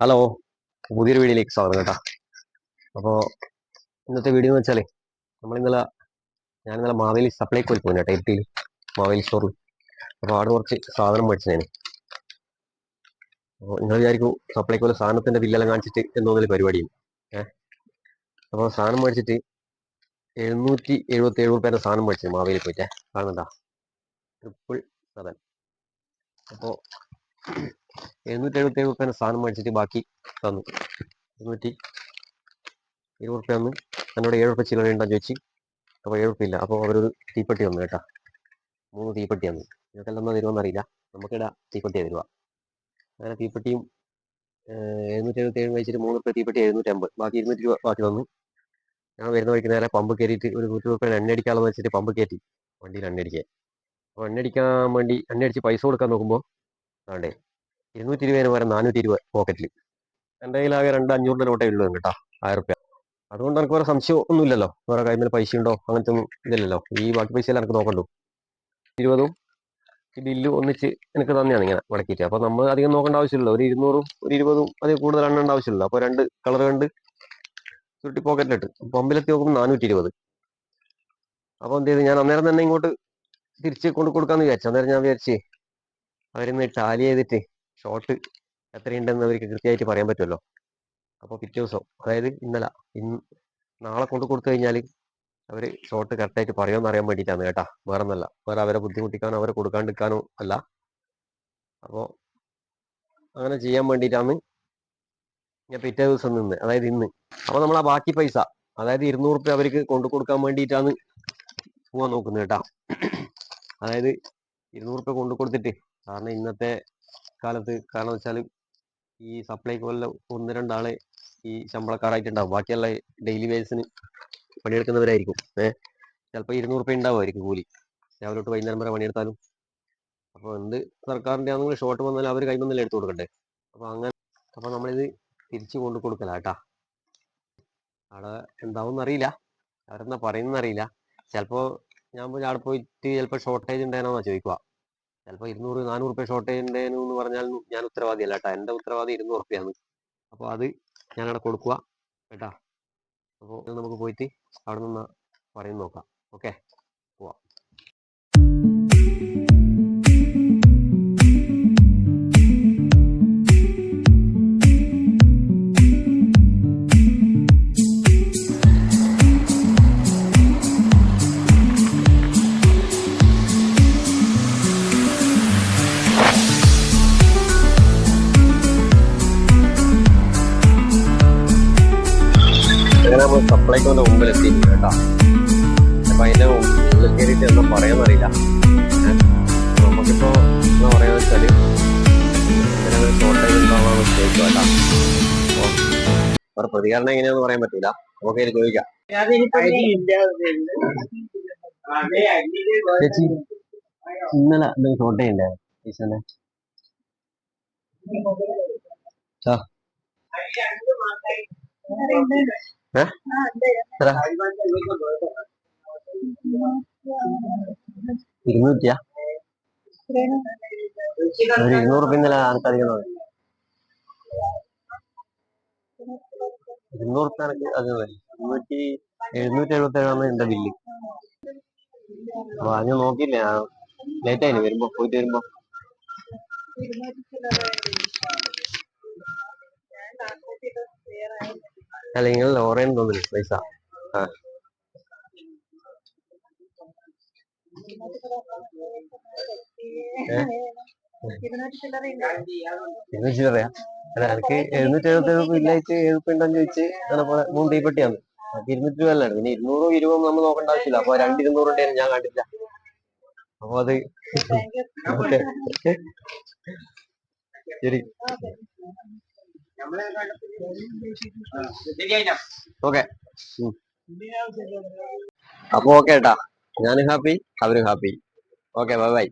Hello പുതിയൊരു വീഡിയോയിലേക്ക് സ്വാഗതം കേട്ടോ. അപ്പോൾ ഇന്നത്തെ വീഡിയോ എന്ന് വെച്ചാൽ നമ്മൾ ഇന്നലെ ഞാൻ ഇന്നലെ മാവേലി സപ്ലൈക്ക് പോയി കേട്ടോ എത്തിയിൽ മാവേലി സ്റ്റോറിൽ അപ്പോൾ അവിടെ കുറച്ച് സാധനം മേടിച്ചു ഞാൻ അപ്പോൾ നിങ്ങൾ വിചാരിക്കും സപ്ലൈക്കോയിൽ സാധനത്തിന്റെ ബില്ലെല്ലാം കാണിച്ചിട്ട് എന്നൊന്നൊരു പരിപാടിയും ഏഹ് അപ്പോൾ സാധനം മേടിച്ചിട്ട് എഴുന്നൂറ്റി എഴുപത്തി ഏഴ് രൂപേന്റെ സാധനം മേടിച്ചത് മാവേലി പോയിട്ടേ. കാണണ്ട ട്രിപ്പിൾ സെവൻ അപ്പോൾ എഴുന്നൂറ്റി എഴുപത്തി ഏഴ് റുപ്യാണ് സാധനം മേടിച്ചിട്ട് ബാക്കി തന്നു. ഇരുന്നൂറ്റി ഇരുപത് റുപ്യ തന്നു. എന്നോട് ഏഴ് റുപ്യ ചില്ലറ ഉണ്ടോ ചോദിച്ചു അപ്പോൾ ഏഴ് റുപ്യ ഇല്ല. അപ്പോൾ അവരൊരു തീപ്പെട്ടി തന്നു കേട്ടാ. മൂന്ന് തീപ്പെട്ടി തന്നു. നിങ്ങൾക്കെല്ലാം എന്നാ തരുമെന്ന് അറിയില്ല നമുക്കിടാ തീപ്പെട്ടി തരുക. അങ്ങനെ തീപ്പെട്ടിയും എഴുന്നൂറ്റി എഴുപത്തി ഏഴ് വെച്ചിട്ട് മൂന്ന് റുപ്യ തീപ്പെട്ടി എഴുന്നൂറ്റി അമ്പത് ബാക്കി ഇരുന്നൂറ്റി രൂപ ബാക്കി തന്നു. ഞാൻ വരുന്ന വഴിക്ക് നേരെ പമ്പ് കയറിയിട്ട് ഒരു നൂറ്റി റുപ്യ എണ്ണ അടിക്കാമെന്ന് വെച്ചിട്ട് പമ്പ് കയറ്റി. വണ്ടിയിൽ എണ്ണ അടിക്കാൻ. അപ്പോൾ എണ്ണ അടിക്കാൻ വേണ്ടി എണ്ണ അടിച്ച് പൈസ കൊടുക്കാൻ നോക്കുമ്പോൾ ആണ്ടേ ഇരുന്നൂറ്റി ഇരുപതിന് പകരം നാനൂറ്റി ഇരുപത് പോക്കറ്റിൽ എന്റെ ആകെ രണ്ട് അഞ്ഞൂറിന്റെ നോട്ടേ ഉള്ളൂ കേട്ടോ ആയിരം റുപ്യ അതുകൊണ്ട് എനിക്ക് വേറെ സംശയം ഒന്നുമില്ലല്ലോ. വേറെ കയ്യിൽ പൈസ ഉണ്ടോ? അങ്ങനത്തെ ഒന്നും ഇല്ലല്ലോ. ഈ ബാക്കി പൈസ എല്ലാം എനിക്ക് നോക്കണ്ടു. ഇരുപതും ഈ ബില്ലും ഒന്നിച്ച് എനിക്ക് തന്നെയാണ് ഇങ്ങനെ മടക്കിയിട്ട്. അപ്പോൾ നമ്മൾ അധികം നോക്കേണ്ട ആവശ്യമില്ല ഒരു ഇരുന്നൂറും ഒരു ഇരുപതും അതിൽ കൂടുതൽ എണ്ണേണ്ട ആവശ്യമില്ല അപ്പോൾ രണ്ട് കളർ കണ്ട് ചുരുട്ടി പോക്കറ്റിലിട്ട് പമ്പിലെത്തി നോക്കുമ്പോൾ നാനൂറ്റി ഇരുപത് അപ്പോൾ എന്ത് ചെയ്തു? ഞാൻ അന്നേരം തന്നെ ഇങ്ങോട്ട് തിരിച്ച് കൊണ്ട് കൊടുക്കാമെന്ന് വിചാരിച്ചു. അന്നേരം ഞാൻ വിചാരിച്ചേ അവരിന്ന് ടാലി ചെയ്തിട്ട് ഷോട്ട് എത്രയുണ്ടെന്ന് അവർക്ക് കൃത്യമായിട്ട് പറയാൻ പറ്റുമല്ലോ. അപ്പോൾ പിറ്റേ ദിവസം അതായത് ഇന്നലെ ഇന്ന് നാളെ കൊണ്ട് കൊടുത്തു കഴിഞ്ഞാൽ അവർ ഷോട്ട് കറക്റ്റായിട്ട് പറയുമെന്ന് അറിയാൻ വേണ്ടിയിട്ടാണ് കേട്ടാ. വേറെ ഒന്നല്ല വേറെ അവരെ ബുദ്ധിമുട്ടിക്കാനോ അവരെ കൊടുക്കാണ്ടിരിക്കാനോ അല്ല. അപ്പോൾ അങ്ങനെ ചെയ്യാൻ വേണ്ടിയിട്ടാണ് ഞാൻ പിറ്റേ ദിവസം നിന്ന് അതായത് ഇന്ന്. അപ്പോൾ നമ്മൾ ആ ബാക്കി പൈസ അതായത് ഇരുന്നൂറ് റുപ്യ അവർക്ക് കൊണ്ടു കൊടുക്കാൻ വേണ്ടിയിട്ടാണ് പോവാൻ നോക്കുന്നത് കേട്ടാ. അതായത് ഇരുന്നൂറ് റുപ്യ കൊണ്ടു കൊടുത്തിട്ട് കാരണം ഇന്നത്തെ കാലത്ത്. കാരണം വെച്ചാൽ ഈ സപ്ലൈക്കോലിലെ ഒന്ന് രണ്ടാളെ ഈ ശമ്പളക്കാരായിട്ടുണ്ടാവും. ബാക്കിയുള്ള ഡെയിലി ബേസിന് പണിയെടുക്കുന്നവരായിരിക്കും. ഏഹ് ചിലപ്പോൾ ഇരുന്നൂറ് റുപ്യ ഉണ്ടാവുമായിരിക്കും കൂലി. രാവിലെ തൊട്ട് വൈകുന്നേരം വരെ പണിയെടുത്താലും. അപ്പോൾ എന്ത് സർക്കാരിന്റെ ആണെങ്കിൽ ഷോർട്ട് വന്നാലും അവർ കൈമന്നല്ലേ എടുത്തു കൊടുക്കണ്ടേ? അപ്പോൾ അങ്ങനെ അപ്പോൾ നമ്മളിത് തിരിച്ചു കൊണ്ടു കൊടുക്കല കേട്ടാ. അവിടെ എന്താവും അറിയില്ല. അവരെന്താ പറയുന്നറിയില്ല ചിലപ്പോൾ ഞാൻ പോയി അവിടെ പോയിട്ട് ചിലപ്പോൾ ഷോർട്ടേജ് ഉണ്ടായിരുന്നോ ചോദിക്കുക ചിലപ്പോൾ ഇരുന്നൂറ് നാനൂറ് റുപ്യ ഷോർട്ട് ഉണ്ടായിരുന്നു എന്ന് പറഞ്ഞാൽ ഞാൻ ഉത്തരവാദിയല്ല കേട്ടോ. എന്റെ ഉത്തരവാദി ഇരുന്നൂറ് റുപ്യാണ് അപ്പോൾ അത് ഞാനവിടെ കൊടുക്കുക കേട്ടോ. അപ്പോൾ നമുക്ക് പോയിട്ട് അവിടെ നിന്ന് പറയുന്നു നോക്കാം. ഓക്കെ സപ്ലൈക്കോന്റെ മുമ്പിൽ എത്തിയിട്ടുണ്ട് കേട്ടോ. അപ്പൊ അതിന്റെ ഉള്ളിൽ കയറിയിട്ട് ഒന്നും അറിയില്ല. അപ്പൊ നമുക്കിപ്പോ എന്താ പറയാന്ന് വെച്ചാൽ ഇങ്ങനെ ഷോർട്ടേജ് ഉണ്ടാവാൻ ചോദിച്ചു കേട്ടോ അപ്പൊ അവരുടെ പ്രതികരണം എങ്ങനെയാന്ന് പറയാൻ പറ്റൂല. നമുക്ക് അതിന് ചോദിക്കാം. ഇന്നലെ ഇരുന്നൂറ് റുപ്യ ഇന്നലെ തോന്നി ഇരുന്നൂറ് റുപ്യ അധികം ഇരുന്നൂറ്റി എഴുന്നൂറ്റി എഴുപത്തി ഏഴാണ് എന്റെ ബില്ല്. ഞാൻ നോക്കിയില്ല? ലേറ്റ് ആയിന് വരുമ്പോ പോയിട്ട് വരുമ്പോ. അല്ല നിങ്ങൾ ലോറേന്ന് തോന്നുന്നു പൈസ. ആ. ഇരുന്നൂറ്റി ചില്ലറയാ അല്ല എനിക്ക് എഴുന്നൂറ്റി എഴുപത്തി ഏഴ് ബില്ലായിട്ട് ഏഴ് ഉണ്ടെന്ന് ചോദിച്ച് അങ്ങനെ മൂന്ന് തീപ്പെട്ടിയാണ് അപ്പൊ ഇരുന്നൂറ്റി രൂപ അല്ലാണ് പിന്നെ ഇരുന്നൂറും ഇരുപതും നമ്മൾ നോക്കേണ്ട ആവശ്യമില്ല. അപ്പൊ രണ്ട് ഇരുന്നൂറ് ഉണ്ടായിരുന്നു ഞാൻ കണ്ടില്ല അപ്പൊ അത് ശരി. ഓക്കെ. അപ്പൊ ഓക്കെ ഏട്ടാ ഞാനും ഹാപ്പി അവരും ഹാപ്പി. Okay bye bye.